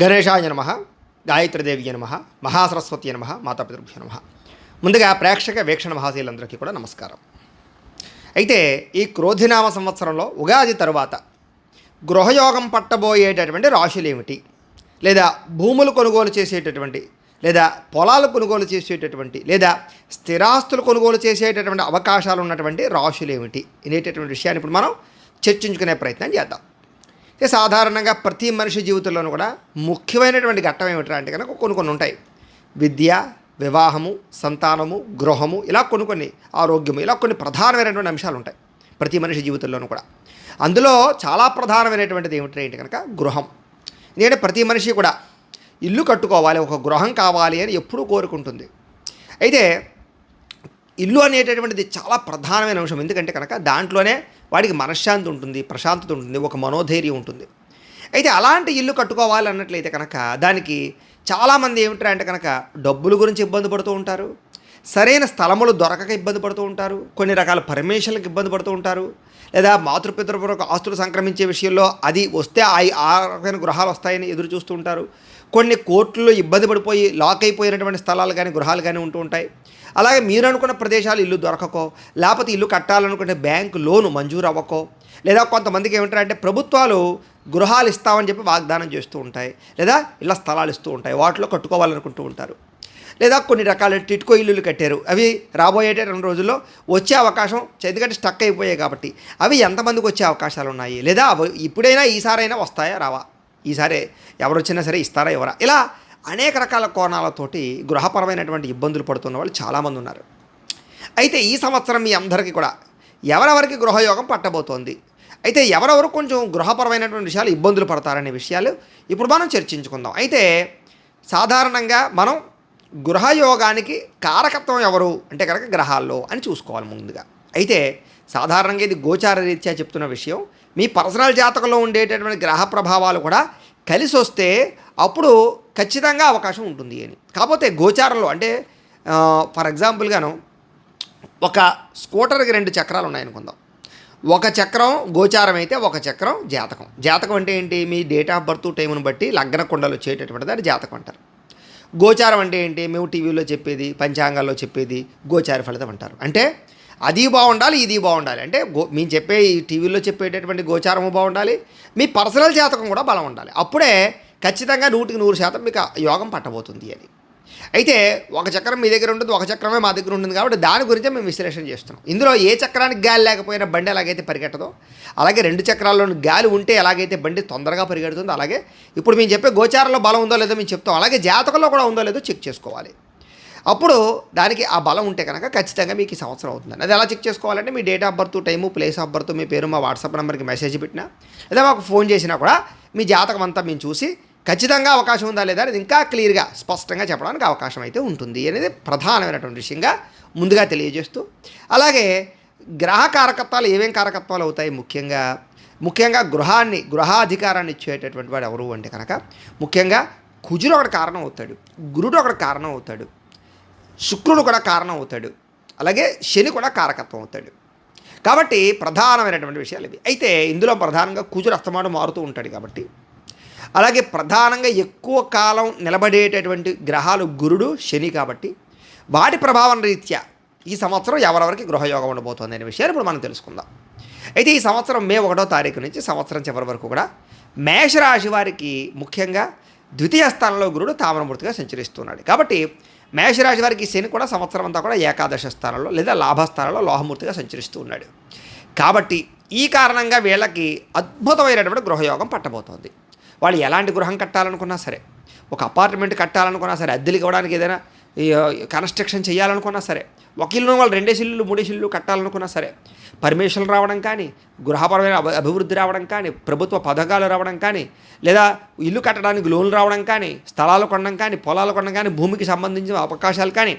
గణేశాయ నమ గాయత్రిదేవియ నమ మహాసరస్వతి నమ మాతాపితృభ్య నమ. ముందుగా ప్రేక్షక వీక్షణ మహాశీలందరికీ కూడా నమస్కారం. అయితే ఈ క్రోధినామ సంవత్సరంలో ఉగాది తరువాత గృహయోగం పట్టబోయేటటువంటి రాశులు ఏమిటి? లేదా భూములు కొనుగోలు చేసేటటువంటి లేదా పొలాలు కొనుగోలు చేసేటటువంటి లేదా స్థిరాస్తులు కొనుగోలు చేసేటటువంటి అవకాశాలు ఉన్నటువంటి రాశులు ఏమిటి? అనేటటువంటి విషయాన్ని ఇప్పుడు మనం చర్చించుకునే ప్రయత్నం చేద్దాం. అయితే సాధారణంగా ప్రతి మనిషి జీవితంలోనూ కూడా ముఖ్యమైనటువంటి ఘట్టం ఏమిటంటే అంటే కనుక కొన్ని కొన్ని ఉంటాయి. విద్య వివాహము సంతానము గృహము ఇలా కొన్ని కొన్ని ఆరోగ్యము ఇలా కొన్ని ప్రధానమైనటువంటి అంశాలు ఉంటాయి ప్రతి మనిషి జీవితంలోనూ కూడా. అందులో చాలా ప్రధానమైనటువంటిది ఏమిటంటే కనుక గృహం. ఎందుకంటే ప్రతి మనిషి కూడా ఇల్లు కట్టుకోవాలి ఒక గృహం కావాలి అని ఎప్పుడూ కోరుకుంటుంది. అయితే ఇల్లు అనేటటువంటిది చాలా ప్రధానమైన అంశం. ఎందుకంటే కనుక దాంట్లోనే వాడికి మనశ్శాంతి ఉంటుంది ప్రశాంతత ఉంటుంది ఒక మనోధైర్యం ఉంటుంది. అయితే అలాంటి ఇల్లు కట్టుకోవాలి అన్నట్లయితే కనుక దానికి చాలామంది ఏమిటారు అంటే కనుక డబ్బుల గురించి ఇబ్బంది పడుతూ ఉంటారు సరైన స్థలములు దొరకక ఇబ్బంది పడుతూ ఉంటారు కొన్ని రకాల పర్మిషన్లకు ఇబ్బంది పడుతూ ఉంటారు లేదా మాతృపితృపూర్వక ఆస్తులు సంక్రమించే విషయంలో అది వస్తే ఆ రకమైన గృహాలు వస్తాయని ఎదురు చూస్తూ ఉంటారు. కొన్ని కోర్టుల్లో ఇబ్బంది పడిపోయి లాక్ అయిపోయినటువంటి స్థలాలు కానీ గృహాలు కానీ ఉంటూ ఉంటాయి. అలాగే మీరు అనుకున్న ప్రదేశాలు ఇల్లు దొరకకో లేకపోతే ఇల్లు కట్టాలనుకుంటే బ్యాంకు లోను మంజూరు అవ్వకో లేదా కొంతమందికి ఏమంటారంటే ప్రభుత్వాలు గృహాలు ఇస్తామని చెప్పి వాగ్దానం చేస్తూ ఉంటాయి లేదా ఇళ్ళ స్థలాలు ఇస్తూ ఉంటాయి వాటిలో కట్టుకోవాలనుకుంటూ ఉంటారు. లేదా కొన్ని రకాల టిట్కో ఇల్లులు కట్టారు అవి రాబోయే రెండు రోజుల్లో వచ్చే అవకాశం ఎందుకంటే స్టక్ అయిపోయాయి కాబట్టి అవి ఎంతమందికి వచ్చే అవకాశాలు ఉన్నాయి? లేదా ఇప్పుడైనా ఈసారైనా వస్తాయా రావా? ఈసారి ఎవరు వచ్చినా సరే ఇస్తారా ఎవరా ఇలా అనేక రకాల కోణాలతోటి గృహపరమైనటువంటి ఇబ్బందులు పడుతున్న వాళ్ళు చాలామంది ఉన్నారు. అయితే ఈ సంవత్సరం మీ అందరికీ కూడా ఎవరెవరికి గృహయోగం పట్టబోతోంది? అయితే ఎవరెవరు కొంచెం గృహపరమైనటువంటి విషయాలు ఇబ్బందులు పడతారనే విషయాలు ఇప్పుడు మనం చర్చించుకుందాం. అయితే సాధారణంగా మనం గృహయోగానికి కారకత్వం ఎవరు? అంటే కనుక గ్రహాల్లో అని చూసుకోవాలి ముందుగా. అయితే సాధారణంగా ఇది గోచార రీత్యా చెప్తున్న విషయం. మీ పర్సనల్ జాతకంలో ఉండేటటువంటి గ్రహ ప్రభావాలు కూడా కలిసి వస్తే అప్పుడు ఖచ్చితంగా అవకాశం ఉంటుంది అని. కాకపోతే గోచారంలో అంటే ఫర్ ఎగ్జాంపుల్గాను ఒక స్కూటర్కి రెండు చక్రాలు ఉన్నాయనుకుందాం. ఒక చక్రం గోచారం అయితే ఒక చక్రం జాతకం. జాతకం అంటే ఏంటి? మీ డేట్ ఆఫ్ బర్త్ టైంను బట్టి లగ్న కుండలు వచ్చేటటువంటిది అది జాతకం అంటారు. గోచారం అంటే ఏంటి? మేము టీవీలో చెప్పేది పంచాంగాల్లో చెప్పేది గోచార ఫలితం అంటారు. అంటే అది బాగుండాలి ఇది బాగుండాలి. అంటే గో మేము చెప్పే ఈ టీవీలో చెప్పేటటువంటి గోచారము బాగుండాలి మీ పర్సనల్ జాతకం కూడా బలం ఉండాలి. అప్పుడే ఖచ్చితంగా నూటికి నూరు శాతం మీకు యోగం పట్టబోతుంది అని అయితే ఒక చక్రం మీ దగ్గర ఉంటుంది ఒక చక్రమే మా దగ్గర ఉంటుంది కాబట్టి దాని గురించే మేము విశ్లేషణ చేస్తున్నాం. ఇందులో ఏ చక్రానికి గాలి లేకపోయినా బండి ఎలాగైతే పరిగెట్టదో అలాగే రెండు చక్రాల్లోని గాలి ఉంటే ఎలాగైతే బండి తొందరగా పరిగెడుతుందో అలాగే ఇప్పుడు మేము చెప్పే గోచారంలో బలం ఉందో లేదో మేము చెప్తాం అలాగే జాతకంలో కూడా ఉందో లేదో చెక్ చేసుకోవాలి. అప్పుడు దానికి ఆ బలం ఉంటే కనుక ఖచ్చితంగా మీకు ఈ సంవత్సరం అవుతుంది అది ఎలా చెక్ చేసుకోవాలంటే మీ date of birth time place of birth మీ పేరు మా వాట్సాప్ నెంబర్కి మెసేజ్ పెట్టినా లేదా మాకు ఫోన్ చేసినా కూడా మీ జాతకం అంతా మేము చూసి ఖచ్చితంగా అవకాశం ఉందా లేదా అనేది ఇంకా క్లియర్గా స్పష్టంగా చెప్పడానికి అవకాశం అయితే ఉంటుంది అనేది ప్రధానమైనటువంటి విషయంగా ముందుగా తెలియజేస్తూ అలాగే గ్రహ కారకత్వాలు ఏమేం కారకత్వాలు అవుతాయి ముఖ్యంగా ముఖ్యంగా గృహాన్ని గృహాధికారాన్ని ఇచ్చేటటువంటి వాడు ఎవరు అంటే కనుక ముఖ్యంగా కుజుడు ఒకటి కారణం అవుతాడు గురుడు ఒకటి కారణం అవుతాడు శుక్రుడు కూడా కారణం అవుతాడు అలాగే శని కూడా కారకత్వం అవుతాడు కాబట్టి ప్రధానమైనటువంటి విషయాలు ఇవి. అయితే ఇందులో ప్రధానంగా కుజుడు అస్తమానం మారుతూ ఉంటాడు కాబట్టి. అలాగే ప్రధానంగా ఎక్కువ కాలం నిలబడేటటువంటి గ్రహాలు గురుడు శని కాబట్టి వాటి ప్రభావం రీత్యా ఈ సంవత్సరం ఎవరెవరికి గృహయోగం ఉండబోతోంది అనే విషయాన్ని ఇప్పుడు మనం తెలుసుకుందాం. అయితే ఈ సంవత్సరం మే ఒకటో తారీఖు నుంచి సంవత్సరం చివరి వరకు కూడా మేషరాశి వారికి ముఖ్యంగా ద్వితీయ స్థానంలో గురుడు తామరమూర్తిగా సంచరిస్తున్నాడు. కాబట్టి మేషరాశి వారికి శని కూడా సంవత్సరం అంతా కూడా ఏకాదశ స్థానంలో లేదా లాభస్థానంలో లోహమూర్తిగా సంచరిస్తూ ఉన్నాడు. కాబట్టి ఈ కారణంగా వీళ్ళకి అద్భుతమైనటువంటి గృహయోగం పట్టబోతోంది. వాళ్ళు ఎలాంటి గృహం కట్టాలనుకున్నా సరే ఒక అపార్ట్మెంట్ కట్టాలనుకున్నా సరే అద్దెలు ఇవ్వడానికి ఏదైనా కన్స్ట్రక్షన్ చేయాలనుకున్నా సరే ఒక ఇల్లు వాళ్ళు రెండేసి ఇల్లు మూడేసి ఇల్లు కట్టాలనుకున్నా సరే పర్మిషన్లు రావడం కానీ గృహపరమైన అభివృద్ధి రావడం కానీ ప్రభుత్వ పథకాలు రావడం కానీ లేదా ఇల్లు కట్టడానికి లోన్లు రావడం కానీ స్థలాలు కొనడం కానీ పొలాలు కొనడం కానీ భూమికి సంబంధించిన అవకాశాలు కానీ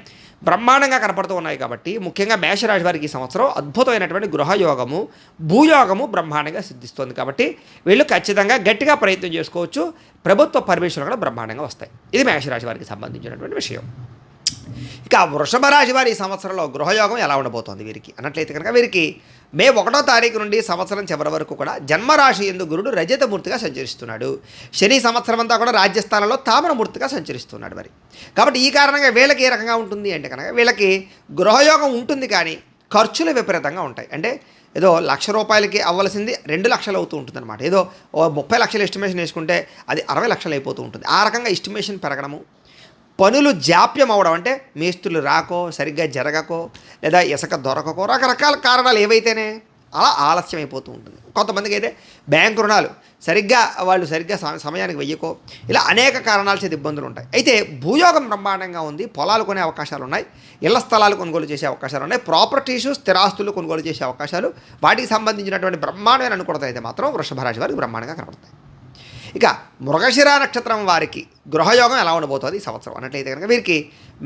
బ్రహ్మాండంగా కనపడుతూ ఉన్నాయి కాబట్టి ముఖ్యంగా మేషరాశి వారికి ఈ సంవత్సరం అద్భుతమైనటువంటి గృహయోగము భూయోగము బ్రహ్మాండంగా సిద్ధిస్తుంది కాబట్టి వీళ్ళు ఖచ్చితంగా గట్టిగా ప్రయత్నం చేసుకోవచ్చు. ప్రభుత్వ పర్మిషన్లు కూడా బ్రహ్మాండంగా వస్తాయి. ఇది మేషరాశి వారికి సంబంధించినటువంటి విషయం. ఇక వృషభ రాశి వారి సంవత్సరంలో గృహయోగం ఎలా ఉండబోతోంది వీరికి? అన్నట్లయితే కనుక వీరికి మే ఒకటో తారీఖు నుండి సంవత్సరం చివరి వరకు కూడా జన్మరాశి ఎందు గురుడు రజతమూర్తిగా సంచరిస్తున్నాడు. శని సంవత్సరం అంతా కూడా రాజ్యస్థానంలో తామరమూర్తిగా సంచరిస్తున్నాడు మరి. కాబట్టి ఈ కారణంగా వీళ్ళకి ఏ రకంగా ఉంటుంది అంటే కనుక వీళ్ళకి గృహయోగం ఉంటుంది కానీ ఖర్చులు విపరీతంగా ఉంటాయి. అంటే ఏదో లక్ష రూపాయలకి అవ్వాల్సింది రెండు లక్షలు అవుతూ ఉంటుంది అనమాట ఏదో ఓ ముప్పై లక్షల ఎస్టిమేషన్ వేసుకుంటే అది అరవై లక్షలు అయిపోతూ ఉంటుంది. ఆ రకంగా ఎస్టిమేషన్ పెరగడము పనులు జాప్యం అవడం అంటే మేస్తులు రాకో సరిగ్గా జరగకో లేదా ఇసుక దొరకకో రకరకాల కారణాలు ఏవైతేనే అలా ఆలస్యం అయిపోతూ ఉంటుంది. కొంతమందికి అయితే బ్యాంకు రుణాలు సరిగ్గా వాళ్ళు సరిగ్గా సమ- సమయానికి వెయ్యకో ఇలా అనేక కారణాల చేతి ఇబ్బందులు ఉంటాయి. అయితే భూయోగం బ్రహ్మాండంగా ఉంది పొలాలు కొనే అవకాశాలు ఉన్నాయి ఇళ్ళ స్థలాలు కొనుగోలు చేసే అవకాశాలు ఉన్నాయి ప్రాపర్టీస్ స్థిరాస్తులు కొనుగోలు చేసే అవకాశాలు వాటికి సంబంధించినటువంటి బ్రహ్మాండమైన అనుకూలత అయితే మాత్రం వృషభరాశి వారికి బ్రహ్మాండంగా కనబడతాయి. ఇక మృగశిర నక్షత్రం వారికి గృహయోగం ఎలా ఉండబోతుంది ఈ సంవత్సరం? అన్నట్లయితే కనుక వీరికి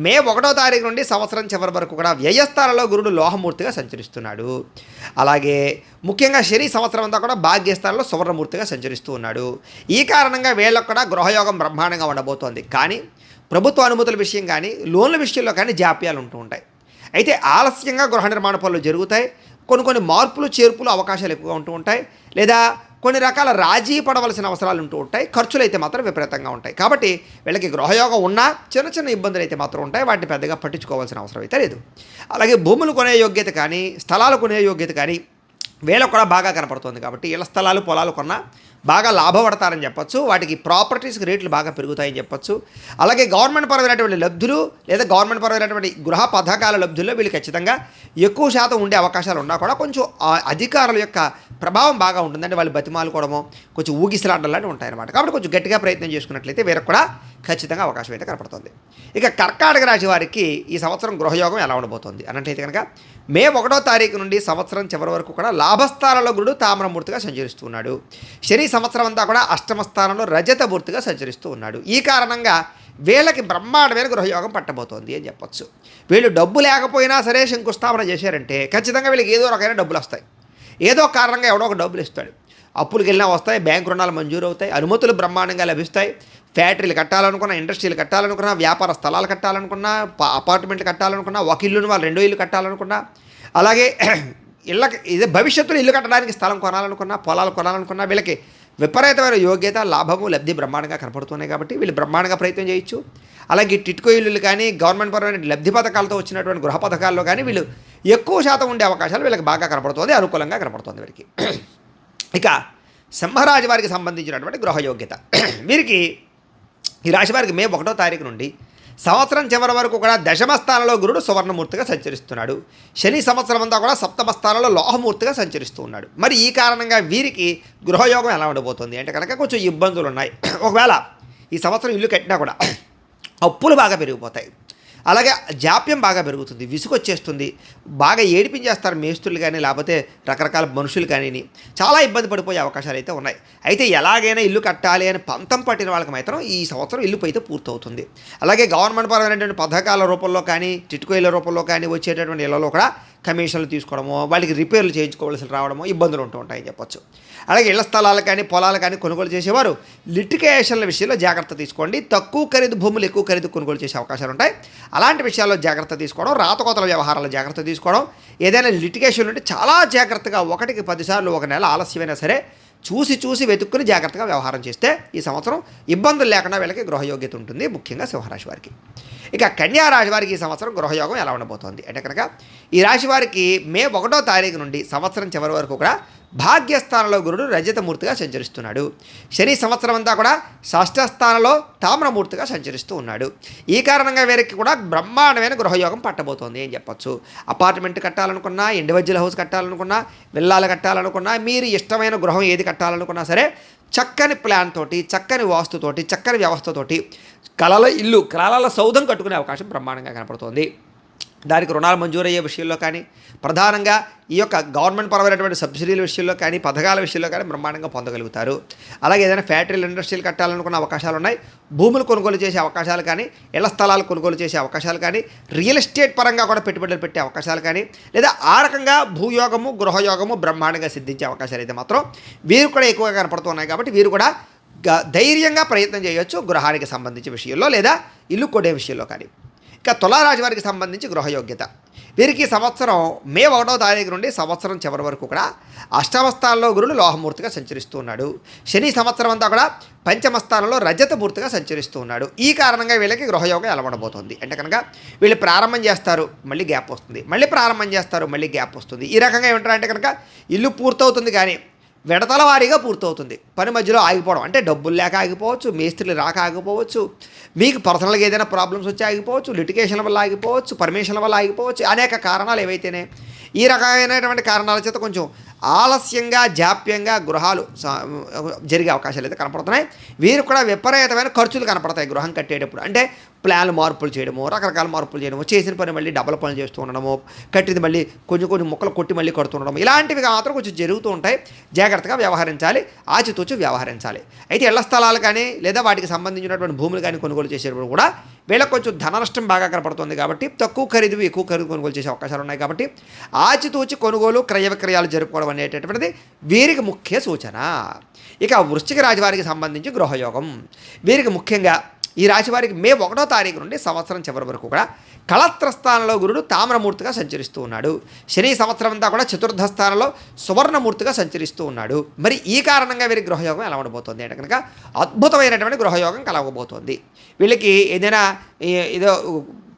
మే ఒకటో తారీఖు నుండి సంవత్సరం చివరి వరకు కూడా వ్యయస్థానంలో గురుడు లోహమూర్తిగా సంచరిస్తున్నాడు. అలాగే ముఖ్యంగా శని సంవత్సరం అంతా కూడా భాగ్యస్థానంలో సువర్ణమూర్తిగా సంచరిస్తూ ఉన్నాడు. ఈ కారణంగా వీళ్ళకు కూడా గృహయోగం బ్రహ్మాండంగా ఉండబోతోంది. కానీ ప్రభుత్వ అనుమతుల విషయం కానీ లోన్ల విషయంలో కానీ జాప్యాలు ఉంటూ ఉంటాయి. అయితే ఆలస్యంగా గృహ నిర్మాణ పనులు జరుగుతాయి. కొన్ని కొన్ని మార్పులు చేర్పులు అవకాశాలు ఎక్కువగా ఉంటూ ఉంటాయి. లేదా కొన్ని రకాల రాజీ పడవలసిన అవసరాలు ఉంటూ ఉంటాయి. ఖర్చులు అయితే మాత్రం విపరీతంగా ఉంటాయి. కాబట్టి వీళ్ళకి గృహయోగం ఉన్నా చిన్న చిన్న ఇబ్బందులు అయితే మాత్రం ఉంటాయి. వాటిని పెద్దగా పట్టించుకోవాల్సిన అవసరం అయితే లేదు. అలాగే భూములు కొనే యోగ్యత కానీ స్థలాలు కొనే యోగ్యత కానీ వీళ్ళకు కూడా బాగా కనపడుతుంది కాబట్టి ఇళ్ళ స్థలాలు పొలాలు కొన్నా బాగా లాభపడతారని చెప్పొచ్చు. వాటికి ప్రాపర్టీస్కి రేట్లు బాగా పెరుగుతాయని చెప్పొచ్చు. అలాగే గవర్నమెంట్ పరమైనటువంటి లబ్ధులు లేదా గవర్నమెంట్ పరమైనటువంటి గృహ పథకాల లబ్ధుల్లో వీళ్ళు ఖచ్చితంగా ఎక్కువ శాతం ఉండే అవకాశాలు ఉన్నా కూడా కొంచెం అధికారుల యొక్క ప్రభావం బాగా ఉంటుందంటే వాళ్ళు బతిమాలుకోవడము కొంచెం ఊగిసలాడడం లాంటివి ఉంటాయన్నమాట. కాబట్టి కొంచెం గట్టిగా ప్రయత్నం చేసుకున్నట్లయితే వీరికి కూడా ఖచ్చితంగా అవకాశం అయితే కనపడుతుంది. ఇక కర్కాటక రాశి వారికి ఈ సంవత్సరం గృహయోగం ఎలా ఉండబోతోంది? అన్నట్లయితే కనుక మే ఒకటో తారీఖు నుండి సంవత్సరం చివరి వరకు కూడా లాభస్థానంలో గురుడు తామ్రమూర్తిగా సంచరిస్తూ ఉన్నాడు. శని సంవత్సరం అంతా కూడా అష్టమ స్థానంలో రజతమూర్తిగా సంచరిస్తూ ఉన్నాడు. ఈ కారణంగా వీళ్ళకి బ్రహ్మాండమైన గృహయోగం పట్టబోతోంది అని చెప్పొచ్చు. వీళ్ళు డబ్బు లేకపోయినా సరే శంకుస్థాపన చేశారంటే ఖచ్చితంగా వీళ్ళకి ఏదో రకమైన డబ్బులు వస్తాయి. ఏదో కారణంగా ఎవడో ఒక డబ్బులు ఇస్తాడు. అప్పులకు వెళ్ళినా వస్తాయి బ్యాంకు రుణాలు మంజూరు అవుతాయి అనుమతులు బ్రహ్మాండంగా లభిస్తాయి. ఫ్యాక్టరీలు కట్టాలనుకున్నా ఇండస్ట్రీలు కట్టాలనుకున్నా వ్యాపార స్థలాలు కట్టాలనుకున్నా అపార్ట్మెంట్లు కట్టాలనుకున్నా ఒక ఇల్లును వాళ్ళు రెండో ఇల్లు కట్టాలనుకున్నా అలాగే ఇళ్ళకి ఇదే భవిష్యత్తులో ఇల్లు కట్టడానికి స్థలం కొనాలనుకున్నా పొలాలు కొనాలనుకున్నా వీళ్ళకి విపరీతమైన యోగ్యత లాభము లబ్ధి బ్రహ్మాండంగా కనపడుతున్నాయి కాబట్టి వీళ్ళు బ్రహ్మాండంగా ప్రయత్నం చేయొచ్చు. అలాగే టిట్కో ఇల్లులు కానీ గవర్నమెంట్ పరమైన లబ్ధి పథకాలతో వచ్చినటువంటి గృహ పథకాల్లో కానీ వీళ్ళు ఎక్కువ శాతం ఉండే అవకాశాలు వీళ్ళకి బాగా కనపడుతుంది అనుకూలంగా కనపడుతుంది వీరికి ఇక సింహరాజు వారికి సంబంధించినటువంటి గృహ యోగ్యత. వీరికి ఈ రాశి వారికి మే ఒకటో తారీఖు నుండి సంవత్సరం చివరి వరకు కూడా దశమ స్థానంలో గురుడు సువర్ణమూర్తిగా సంచరిస్తున్నాడు. శని సంవత్సరం అంతా కూడా సప్తమ స్థానంలో లోహమూర్తిగా సంచరిస్తూ ఉన్నాడు. మరి ఈ కారణంగా వీరికి గృహయోగం ఎలా ఉండబోతుంది? అంటే కనుక కొంచెం ఇబ్బందులు ఉన్నాయి. ఒకవేళ ఈ సంవత్సరం ఇల్లు కట్టినా కూడా అప్పులు బాగా పెరిగిపోతాయి. అలాగే జాప్యం బాగా పెరుగుతుంది విసుగొచ్చేస్తుంది బాగా ఏడిపించేస్తారు మేస్తులు కానీ లేకపోతే రకరకాల మనుషులు కానీ చాలా ఇబ్బంది పడిపోయే అవకాశాలు అయితే ఉన్నాయి. అయితే ఎలాగైనా ఇల్లు కట్టాలి అని పంతం పట్టిన వాళ్ళకి మాత్రం ఈ సంవత్సరం ఇల్లు అయితే పూర్తవుతుంది. అలాగే గవర్నమెంట్ పరమైనటువంటి పథకాల రూపంలో కానీ చిట్టుకోయిల రూపంలో కానీ వచ్చేటటువంటి ఇళ్ళలో కూడా కమిషన్లు తీసుకోవడమో వాళ్ళకి రిపేర్లు చేయించుకోవాల్సి రావడమో ఇబ్బందులు ఉంటూ ఉంటాయని చెప్పొచ్చు. అలాగే ఇళ్ళ స్థలాలు కానీ పొలాలు కానీ కొనుగోలు చేసేవారు. లిటికేషన్ల విషయంలో జాగ్రత్త తీసుకోండి. తక్కువ ఖరీదు భూములు ఎక్కువ ఖరీదు కొనుగోలు చేసే అవకాశాలు ఉంటాయి. అలాంటి విషయాల్లో జాగ్రత్త తీసుకోవడం రాతకోతల వ్యవహారాల్లో జాగ్రత్త తీసుకోవడం ఏదైనా లిటికేషన్ ఉంటే చాలా జాగ్రత్తగా ఒకటికి పదిసార్లు ఒక నెల ఆలస్యమైనా సరే చూసి చూసి వెతుక్కుని జాగ్రత్తగా వ్యవహారం చేస్తే ఈ సంవత్సరం ఇబ్బందులు లేకుండా వీళ్ళకి గృహయోగ్యత ఉంటుంది ముఖ్యంగా సింహరాశి వారికి. ఇక కన్యా రాశి వారికి ఈ సంవత్సరం గృహయోగం ఎలా ఉండబోతోంది? అంటే కనుక ఈ రాశి వారికి మే ఒకటో తారీఖు నుండి సంవత్సరం చివరి వరకు కూడా భాగ్యస్థానంలో గురుడు రజతమూర్తిగా సంచరిస్తున్నాడు. శని సంవత్సరం అంతా కూడా షష్ఠస్థానంలో తామ్రమూర్తిగా సంచరిస్తూ ఉన్నాడు. ఈ కారణంగా వీరికి కూడా బ్రహ్మాండమైన గృహయోగం పట్టబోతోంది అని చెప్పొచ్చు. అపార్ట్మెంట్ కట్టాలనుకున్నా ఇండివిజువల్ హౌస్ కట్టాలనుకున్నా విల్లాలు కట్టాలనుకున్నా మీరు ఇష్టమైన గృహం ఏది కట్టాలనుకున్నా సరే చక్కని ప్లాన్ తోటి చక్కని వాస్తుతోటి చక్కని వ్యవస్థతోటి కళల ఇల్లు కళల సౌధం కట్టుకునే అవకాశం బ్రహ్మాండంగా కనపడుతోంది. దానికి రుణాలు మంజూరయ్యే విషయంలో కానీ ప్రధానంగా ఈ యొక్క గవర్నమెంట్ పరమైనటువంటి సబ్సిడీల విషయంలో కానీ పథకాల విషయంలో కానీ బ్రహ్మాండంగా పొందగలుగుతారు. అలాగే ఏదైనా ఫ్యాక్టరీలు ఇండస్ట్రీలు కట్టాలనుకున్న అవకాశాలు ఉన్నాయి భూములు కొనుగోలు చేసే అవకాశాలు కానీ ఇళ్ళ స్థలాలు కొనుగోలు చేసే అవకాశాలు కానీ రియల్ ఎస్టేట్ పరంగా కూడా పెట్టుబడులు పెట్టే అవకాశాలు కానీ లేదా ఆ రకంగా భూయోగము గృహయోగము బ్రహ్మాండంగా సిద్ధించే అవకాశాలు అయితే మాత్రం వీరు కూడా ఎక్కువగా కనపడుతున్నాయి కాబట్టి వీరు కూడా గ- ధైర్యంగా ప్రయత్నం చేయొచ్చు గృహానికి సంబంధించిన విషయంలో లేదా ఇల్లు కొనే విషయంలో కానీ. ఇక తులారాశి వారికి సంబంధించి గృహయోగ్యత. వీరికి సంవత్సరం మే ఒకటో తారీఖు నుండి సంవత్సరం చివరి వరకు కూడా అష్టమస్థానంలో గురుడు లోహమూర్తిగా సంచరిస్తూ ఉన్నాడు. శని సంవత్సరం అంతా కూడా పంచమ స్థానంలో రజతమూర్తిగా సంచరిస్తూ ఉన్నాడు. ఈ కారణంగా వీళ్ళకి గృహయోగం ఎలవడబోతోంది అంటే కనుక వీళ్ళు ప్రారంభం చేస్తారు మళ్ళీ గ్యాప్ వస్తుంది. మళ్ళీ ప్రారంభం చేస్తారు మళ్ళీ గ్యాప్ వస్తుంది. ఈ రకంగా ఏమంటారంటే కనుక ఇల్లు పూర్తవుతుంది కానీ విడతల వారీగా పూర్తవుతుంది. పని మధ్యలో ఆగిపోవడం. అంటే డబ్బులు లేక ఆగిపోవచ్చు మేస్త్రీలు రాక ఆగిపోవచ్చు మీకు పర్సనల్గా ఏదైనా ప్రాబ్లమ్స్ వచ్చి ఆగిపోవచ్చు లిటికేషన్ వల్ల ఆగిపోవచ్చు పర్మిషన్ వల్ల ఆగిపోవచ్చు అనేక కారణాలు ఏవైతేనే. ఈ రకమైనటువంటి కారణాల చేత కొంచెం ఆలస్యంగా జాప్యంగా గృహాలు జరిగే అవకాశాలు అయితే కనపడుతున్నాయి. వీరు కూడా విపరీతమైన ఖర్చులు కనపడతాయి గృహం కట్టేటప్పుడు. అంటే ప్లాన్లు మార్పులు చేయడము రకరకాల మార్పులు చేయడము చేసిన పని మళ్ళీ డబల్ పనులు చేస్తూ ఉండడము కట్టింది మళ్ళీ కొంచెం కొంచెం ముక్కలు కొట్టి మళ్ళీ కడుతుండడం ఇలాంటివి మాత్రం కొంచెం జరుగుతూ ఉంటాయి. జాగ్రత్తగా వ్యవహరించాలి ఆచితూచి వ్యవహరించాలి. అయితే ఇళ్ళ స్థలాలు కానీ లేదా వాటికి సంబంధించినటువంటి భూములు కానీ కొనుగోలు చేసేటప్పుడు కూడా వీళ్ళకి కొంచెం ధన నష్టం బాగా కనపడుతుంది కాబట్టి తక్కువ ఖరీదు ఎక్కువ ఖరీదు కొనుగోలు చేసే అవకాశాలు ఉన్నాయి కాబట్టి ఆచితూచి కొనుగోలు క్రయ విక్రయాలు జరుపుకోవడం అనేటటువంటిది వీరికి ముఖ్య సూచన. ఇక వృశ్చిక రాజవారికి సంబంధించి గృహయోగం. వీరికి ముఖ్యంగా ఈ రాశి వారికి మే ఒకటో తారీఖు నుండి సంవత్సరం చివరి వరకు కూడా కళత్ర స్థానంలో గురుడు తామ్రమూర్తిగా సంచరిస్తూ ఉన్నాడు. శని సంవత్సరం అంతా కూడా చతుర్థ స్థానంలో సువర్ణమూర్తిగా సంచరిస్తూ ఉన్నాడు. మరి ఈ కారణంగా వీరి గృహయోగం ఎలా ఉండబోతోంది అంటే కనుక అద్భుతమైనటువంటి గృహయోగం కలగబోతోంది. వీళ్ళకి ఏదైనా ఏదో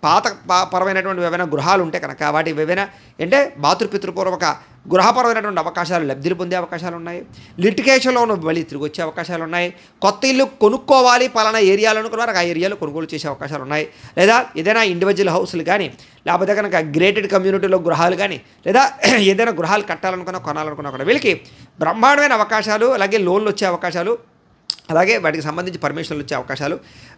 పాత ప- పరమైనటువంటి ఏవైనా గృహాలు ఉంటే కనుక వాటి ఏవైనా అంటే మాతృపితృపూర్వక గృహపరమైనటువంటి అవకాశాలు లబ్ధిని పొందే అవకాశాలు ఉన్నాయి. లిటికేషన్లో ఉన్న మళ్ళీ తిరిగి వచ్చే అవకాశాలు ఉన్నాయి. కొత్త ఇల్లు కొనుక్కోవాలి పలానా ఏరియాలో అనుకున్నారు ఆ ఏరియాలో కొనుగోలు చేసే అవకాశాలు ఉన్నాయి. లేదా ఏదైనా ఇండివిజువల్ హౌస్లు కానీ లేకపోతే కనుక గ్రేటెడ్ కమ్యూనిటీలో గృహాలు కానీ లేదా ఏదైనా గృహాలు కట్టాలనుకున్నా కొనాలనుకున్నా కూడా వీళ్ళకి బ్రహ్మాండమైన అవకాశాలు అలాగే లోన్లు వచ్చే అవకాశాలు అలాగే వాటికి సంబంధించి పర్మిషన్లు వచ్చే అవకాశాలు.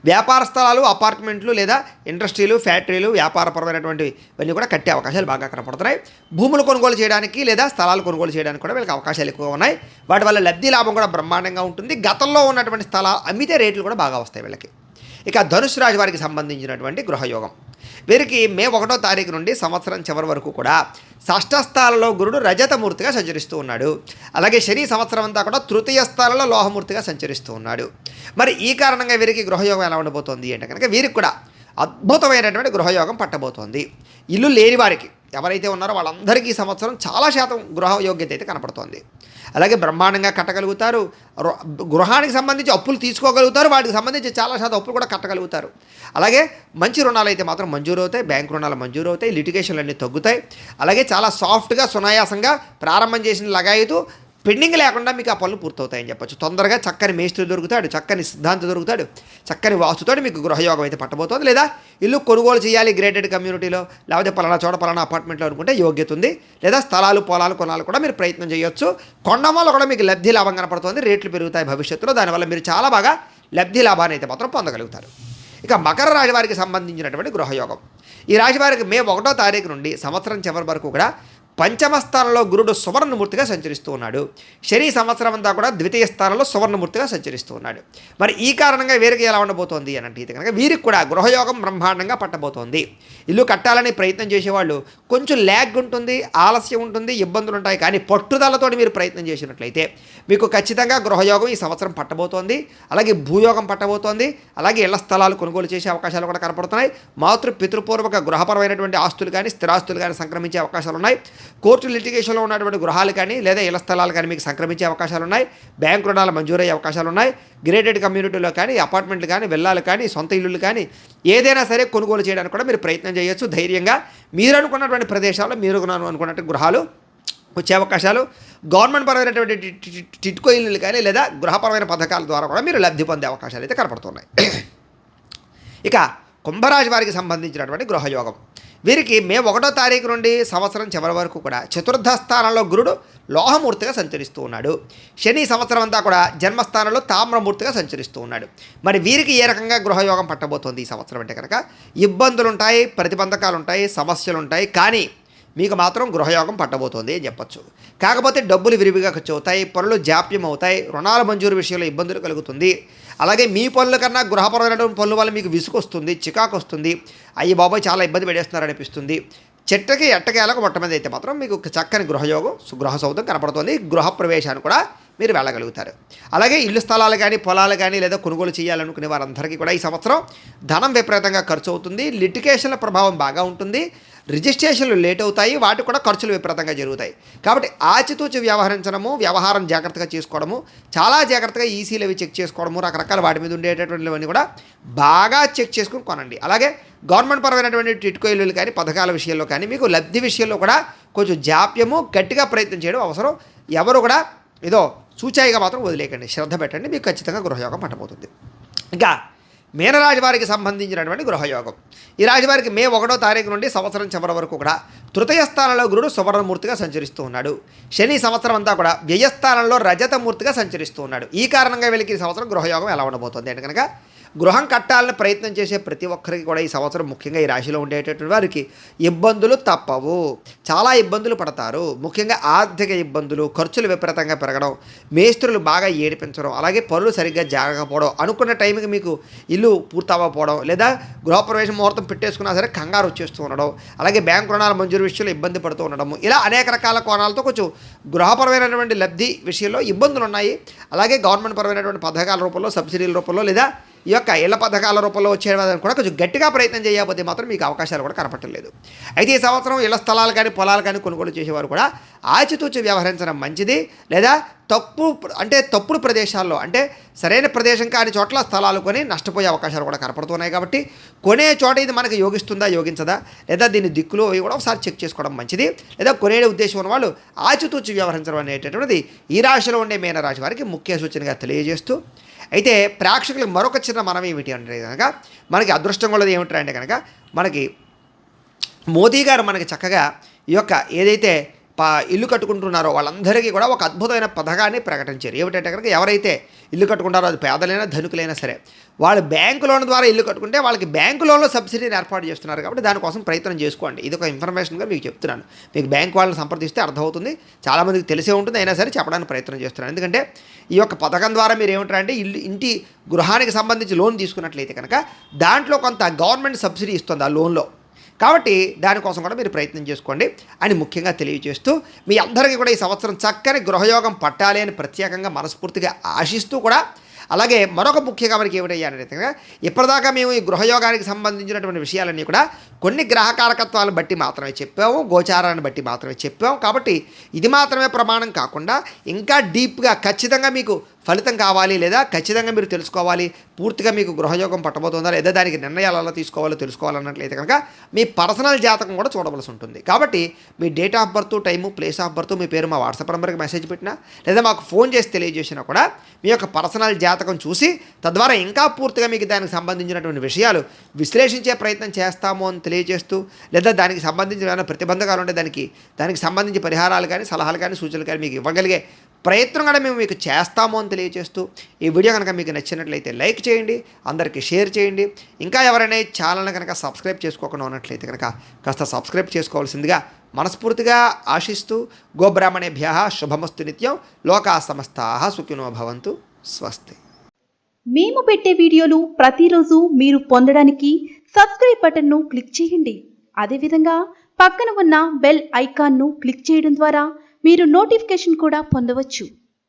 వ్యాపార స్థలాలు అపార్ట్మెంట్లు లేదా ఇండస్ట్రీలు ఫ్యాక్టరీలు వ్యాపారపరమైనటువంటి ఇవన్నీ కూడా కట్టే అవకాశాలు బాగా కనపడుతున్నాయి. భూములు కొనుగోలు చేయడానికి లేదా స్థలాలు కొనుగోలు చేయడానికి కూడా వీళ్ళకి అవకాశాలు ఎక్కువ ఉన్నాయి. వాటి వల్ల లబ్ధి లాభం కూడా బ్రహ్మాండంగా ఉంటుంది. గతంలో ఉన్నటువంటి స్థలాలు అమ్మితే రేట్లు కూడా బాగా వస్తాయి వీళ్ళకి. ఇక ధనుసు రాజు వారికి సంబంధించినటువంటి గృహయోగం. వీరికి మే ఒకటో తారీఖు నుండి సంవత్సరం చివరి వరకు కూడా షష్ఠస్థాలలో గురుడు రజతమూర్తిగా సంచరిస్తూ ఉన్నాడు. అలాగే శని సంవత్సరం అంతా కూడా తృతీయ స్థానంలో లోహమూర్తిగా సంచరిస్తూ ఉన్నాడు. మరి ఈ కారణంగా వీరికి గృహయోగం ఎలా ఉండబోతోంది అంటే కనుక వీరికి కూడా అద్భుతమైనటువంటి గృహయోగం పట్టబోతోంది. ఇల్లు లేని వారికి ఎవరైతే ఉన్నారో వాళ్ళందరికీ ఈ సంవత్సరం చాలా శాతం గృహ యోగ్యత అయితే కనపడుతోంది. అలాగే బ్రహ్మాండంగా కట్టగలుగుతారు. గృహానికి సంబంధించి అప్పులు తీసుకోగలుగుతారు. వాటికి సంబంధించి చాలా శాతం అప్పులు కూడా కట్టగలుగుతారు. అలాగే మంచి రుణాలు అయితే మాత్రం మంజూరు అవుతాయి. బ్యాంక్ రుణాలు మంజూరు అవుతాయి. లిటిగేషన్లు అన్నీ తగ్గుతాయి. అలాగే చాలా సాఫ్ట్గా సునాయాసంగా ప్రారంభం చేసిన లగాయితూ పెండింగ్ లేకుండా మీకు ఆ పనులు పూర్తవుతాయని చెప్పొచ్చు. తొందరగా చక్కని మేస్త్రి దొరుకుతాడు చక్కని సిద్ధాంత దొరుకుతాడు చక్కని వాస్తుతో మీకు గృహయోగం అయితే పట్టబోతోంది. లేదా ఇల్లు కొనుగోలు చేయాలి గ్రేటెడ్ కమ్యూనిటీలో లేకపోతే పలానా చోట పలానా అపార్ట్మెంట్లో అనుకుంటే యోగ్యత ఉంది. లేదా స్థలాలు పొలాలు కొనాలు కూడా మీరు ప్రయత్నం చేయొచ్చు. కొండ వల్ల కూడా మీకు లబ్ధి లాభం కనపడుతుంది. రేట్లు పెరుగుతాయి భవిష్యత్తులో. దానివల్ల మీరు చాలా బాగా లబ్ధి లాభాన్ని అయితే మాత్రం పొందగలుగుతారు. ఇక మకర రాశి వారికి సంబంధించినటువంటి గృహయోగం. ఈ రాశి వారికి మే ఒకటో తారీఖు నుండి సంవత్సరం చివరి వరకు కూడా పంచమ స్థానంలో గురుడు సువర్ణమూర్తిగా సంచరిస్తూ ఉన్నాడు. శని సంవత్సరం అంతా కూడా ద్వితీయ స్థానంలో సువర్ణమూర్తిగా సంచరిస్తూ ఉన్నాడు. మరి ఈ కారణంగా వీరికి ఎలా ఉండబోతోంది అని అంటే కనుక వీరికి కూడా గృహయోగం బ్రహ్మాండంగా పట్టబోతోంది. ఇల్లు కట్టాలని ప్రయత్నం చేసేవాళ్ళు కొంచెం ల్యాగ్ ఉంటుంది ఆలస్యం ఉంటుంది ఇబ్బందులు ఉంటాయి. కానీ పట్టుదలతో మీరు ప్రయత్నం చేసినట్లయితే మీకు ఖచ్చితంగా గృహయోగం ఈ సంవత్సరం పట్టబోతోంది. అలాగే భూయోగం పట్టబోతోంది. అలాగే ఇళ్ళ స్థలాలు కొనుగోలు చేసే అవకాశాలు కూడా కనపడుతున్నాయి. మాతృ పితృపూర్వక గృహపరమైనటువంటి ఆస్తులు కానీ స్థిరాస్తులు కానీ సంక్రమించే అవకాశాలు ఉన్నాయి. కోర్టు లిటిగేషన్లో ఉన్నటువంటి గృహాలు కానీ లేదా ఇళ్ళ స్థలాలు కానీ మీకు సంక్రమించే అవకాశాలు ఉన్నాయి బ్యాంక్ రుణాలు మంజూరయ్యే అవకాశాలు ఉన్నాయి గ్రేటెడ్ కమ్యూనిటీలో కానీ అపార్ట్మెంట్లు కానీ వెళ్ళాలి కానీ సొంత ఇల్లులు కానీ ఏదైనా సరే కొనుగోలు చేయడానికి కూడా మీరు ప్రయత్నం చేయొచ్చు. ధైర్యంగా మీరు అనుకున్నటువంటి ప్రదేశాల్లో మీరు అనుకున్నటువంటి గృహాలు వచ్చే అవకాశాలు. గవర్నమెంట్ పరమైనటువంటి టి- టిట్కో ఇల్లులు కానీ లేదా గృహపరమైన పథకాల ద్వారా కూడా మీరు లబ్ధి పొందే అవకాశాలు అయితే కనపడుతున్నాయి. ఇక కుంభరాశి వారికి సంబంధించినటువంటి గృహయోగం. వీరికి మే ఒకటో తారీఖు నుండి సంవత్సరం చివరి వరకు కూడా చతుర్థ స్థానంలో గురుడు లోహమూర్తిగా సంచరిస్తూ ఉన్నాడు. శని సంవత్సరం అంతా కూడా జన్మస్థానంలో తామ్రమూర్తిగా సంచరిస్తూ ఉన్నాడు. మరి వీరికి ఏ రకంగా గృహయోగం పట్టబోతోంది ఈ సంవత్సరం అంటే కనుక ఇబ్బందులుంటాయి ప్రతిబంధకాలుంటాయి ప్రతిబంధకాలు ఉంటాయి సమస్యలు ఉంటాయి కానీ మీకు మాత్రం గృహయోగం పట్టబోతోంది అని చెప్పొచ్చు. కాకపోతే డబ్బులు విరివిగా ఖర్చు అవుతాయి పనులు జాప్యం అవుతాయి రుణాల మంజూరు విషయంలో ఇబ్బందులు కలుగుతుంది. అలాగే మీ పనుల కన్నా గృహపరమైనటువంటి పనుల వల్ల మీకు విసుగు వస్తుంది చికాకు వస్తుంది అయ్యి బాబాయ్ చాలా ఇబ్బంది పడేస్తున్నారు అనిపిస్తుంది చెట్టకి ఎట్టకేలకు మొట్టమొదటి అయితే మాత్రం మీకు చక్కని గృహయోగం గృహ సౌధం కనపడుతుంది. గృహ ప్రవేశాన్ని కూడా మీరు వెళ్ళగలుగుతారు. అలాగే ఇల్లు స్థలాలు కానీ పొలాలు కానీ లేదా కొనుగోలు చేయాలనుకునే వారందరికీ కూడా ఈ సంవత్సరం ధనం విపరీతంగా ఖర్చు అవుతుంది లిటికేషన్ల ప్రభావం బాగా ఉంటుంది. రిజిస్ట్రేషన్లు లేట్ అవుతాయి వాటికి కూడా ఖర్చులు విపరీతంగా జరుగుతాయి. కాబట్టి ఆచితూచి వ్యవహరించడము వ్యవహారం జాగ్రత్తగా చేసుకోవడము చాలా జాగ్రత్తగా ఈసీలు అవి చెక్ చేసుకోవడము రకరకాల వాటి మీద ఉండేటటువంటివన్నీ కూడా బాగా చెక్ చేసుకుని కొనండి. అలాగే గవర్నమెంట్ పరమైనటువంటి టిట్కోయిలు ఇల్లులు కానీ పథకాల విషయంలో కానీ మీకు లబ్ధి విషయంలో కూడా కొంచెం జాప్యము గట్టిగా ప్రయత్నం చేయడం అవసరం. ఎవరు కూడా ఏదో సూచాయిగా మాత్రం వదిలేకండి శ్రద్ధ పెట్టండి. మీకు ఖచ్చితంగా గృహయోగం పట్టబోతుంది ఇంకా మీనరాశి వారికి సంబంధించినటువంటి గృహయోగం. ఈ రాజువారికి మే ఒకటో తారీఖు నుండి సంవత్సరం చివరి వరకు కూడా తృతీయ స్థానంలో గురుడు సువర్ణమూర్తిగా సంచరిస్తూ ఉన్నాడు. శని సంవత్సరం అంతా కూడా వ్యయస్థానంలో రజతమూర్తిగా సంచరిస్తూ ఉన్నాడు. ఈ కారణంగా వీళ్ళకి ఈ సంవత్సరం గృహయోగం ఎలా ఉండబోతుంది అంటే కనుక గృహం కట్టాలని ప్రయత్నం చేసే ప్రతి ఒక్కరికి కూడా ఈ సంవత్సరం ముఖ్యంగా ఈ రాశిలో ఉండేటటువంటి వారికి ఇబ్బందులు తప్పవు. చాలా ఇబ్బందులు పడతారు. ముఖ్యంగా ఆర్థిక ఇబ్బందులు ఖర్చులు విపరీతంగా పెరగడం మేస్త్రులు బాగా ఏడిపించడం అలాగే పనులు సరిగ్గా జరగకపోవడం అనుకున్న టైంకి మీకు ఇల్లు పూర్తవ్వకపోవడం లేదా గృహప్రవేశ ముహూర్తం పెట్టేసుకున్నా సరే కంగారు వచ్చేస్తూ ఉండడం అలాగే బ్యాంకు రుణాల మంజూరు విషయంలో ఇబ్బంది పడుతూ ఉండడం ఇలా అనేక రకాల కోణాలతో కొంచెం గృహపరమైనటువంటి లబ్ధి విషయంలో ఇబ్బందులు ఉన్నాయి. అలాగే గవర్నమెంట్ పరమైనటువంటి పథకాల రూపంలో సబ్సిడీల రూపంలో లేదా ఈ యొక్క ఇళ్ళ పథకాల రూపంలో వచ్చేవాళ్ళని కూడా కొంచెం గట్టిగా ప్రయత్నం చేయకపోతే మాత్రం మీకు అవకాశాలు కూడా కనపట్టలేదు అయితే ఈ సంవత్సరం ఇళ్ళ స్థలాలు కానీ పొలాలు కానీ కొనుగోలు చేసేవారు కూడా ఆచితూచి వ్యవహరించడం మంచిది. లేదా తప్పు అంటే తప్పుడు ప్రదేశాల్లో అంటే సరైన ప్రదేశం కాని చోట్ల స్థలాలు కొని నష్టపోయే అవకాశాలు కూడా కనపడుతున్నాయి కాబట్టి కొనే చోట ఇది మనకు యోగిస్తుందా యోగించదా? లేదా దీని దిక్కులు అవి కూడా ఒకసారి చెక్ చేసుకోవడం మంచిది. లేదా కొనే ఉద్దేశం ఉన్న వాళ్ళు ఆచితూచి వ్యవహరించడం అనేటటువంటిది ఈ రాశిలో ఉండే మీనరాశి వారికి ముఖ్య సూచనగా తెలియజేస్తూ అయితే ప్రేక్షకులకు మరొక చిన్న మనం ఏమిటి అంటే కనుక మనకి అదృష్టం కూడా ఏమిటంటే కనుక మనకి మోదీ గారు మనకి చక్కగా ఈ యొక్క ఏదైతే పా ఇల్లు కట్టుకుంటున్నారో వాళ్ళందరికీ కూడా ఒక అద్భుతమైన పథకాన్ని ప్రకటించారు. ఏమిటంటే కనుక ఎవరైతే ఇల్లు కట్టుకుంటారో అది పేదలైనా ధనుకులైనా సరే వాళ్ళు బ్యాంకు లోన్ ద్వారా ఇల్లు కట్టుకుంటే వాళ్ళకి బ్యాంకు లోన్లో సబ్సిడీని ఏర్పాటు చేస్తున్నారు కాబట్టి దానికోసం ప్రయత్నం చేసుకోండి. ఇది ఒక ఇన్ఫర్మేషన్గా మీకు చెప్తున్నాను. మీకు బ్యాంక్ వాళ్ళని సంప్రదిస్తే అర్థమవుతుంది. చాలామందికి తెలిసే ఉంటుంది అయినా సరే చెప్పడానికి ప్రయత్నం చేస్తున్నాను ఎందుకంటే ఈ యొక్క పథకం ద్వారా మీరు ఏమిటంటే ఇల్లు ఇంటి గృహానికి సంబంధించి లోన్ తీసుకున్నట్లయితే కనుక దాంట్లో కొంత గవర్నమెంట్ సబ్సిడీ ఇస్తుంది ఆ లోన్లో. కాబట్టి దానికోసం కూడా మీరు ప్రయత్నం చేసుకోండి అని ముఖ్యంగా తెలియజేస్తూ మీ అందరికీ కూడా ఈ సంవత్సరం చక్కని గృహయోగం పట్టాలి అని ప్రత్యేకంగా మనస్ఫూర్తిగా ఆశిస్తూ కూడా అలాగే మరొక ముఖ్యంగా మనకి ఏమిటయ్యానంటే ఇప్పటిదాకా మేము ఈ గృహయోగానికి సంబంధించినటువంటి విషయాలన్నీ కూడా కొన్ని గ్రహకారకత్వాలను బట్టి మాత్రమే చెప్పాము గోచారాన్ని బట్టి మాత్రమే చెప్పాము. కాబట్టి ఇది మాత్రమే ప్రమాణం కాకుండా ఇంకా డీప్గా ఖచ్చితంగా మీకు ఫలితం కావాలి లేదా ఖచ్చితంగా మీరు తెలుసుకోవాలి పూర్తిగా మీకు గృహయోగం పట్టబోతుందా లేదా దానికి నిర్ణయాలు ఎలా తీసుకోవాలో తెలుసుకోవాలన్నట్లయితే కనుక మీ పర్సనల్ జాతకం కూడా చూడవలసి ఉంటుంది. కాబట్టి మీ date of birth time place of birth మీ పేరు మా వాట్సాప్ నెంబర్కి మెసేజ్ పెట్టినా లేదా మాకు ఫోన్ చేసి తెలియజేసినా కూడా మీ యొక్క పర్సనల్ జాతకం చూసి తద్వారా ఇంకా పూర్తిగా మీకు దానికి సంబంధించినటువంటి విషయాలు విశ్లేషించే ప్రయత్నం చేస్తాము అని తెలియజేస్తూ లేదా దానికి సంబంధించిన ఏమైనా ప్రతిబంధకాలు ఉంటే దానికి దానికి సంబంధించి పరిహారాలు కానీ సలహాలు కానీ సూచనలు కానీ మీకు ఇవ్వగలిగే ప్రయత్నం కూడా మేము మీకు చేస్తాము అని తెలియజేస్తూ ఈ వీడియో కనుక మీకు నచ్చినట్లయితే లైక్ చేయండి అందరికీ షేర్ చేయండి. ఇంకా ఎవరైనా ఛానల్ని కనుక సబ్స్క్రైబ్ చేసుకోకుండా ఉన్నట్లయితే కనుక కాస్త సబ్స్క్రైబ్ చేసుకోవాల్సిందిగా మనస్ఫూర్తిగా ఆశిస్తూ గోబ్రాహ్మణేభ్య శుభమస్తు నిత్యం లోకా సమస్తా సుఖినో భవంతు స్వస్తి. మేము పెట్టే వీడియోలు ప్రతిరోజు మీరు పొందడానికి సబ్స్క్రైబ్ బటన్ను క్లిక్ చేయండి. అదేవిధంగా పక్కన ఉన్న బెల్ ఐకాన్ను క్లిక్ చేయడం ద్వారా మీరు నోటిఫికేషన్ కూడా పొందవచ్చు.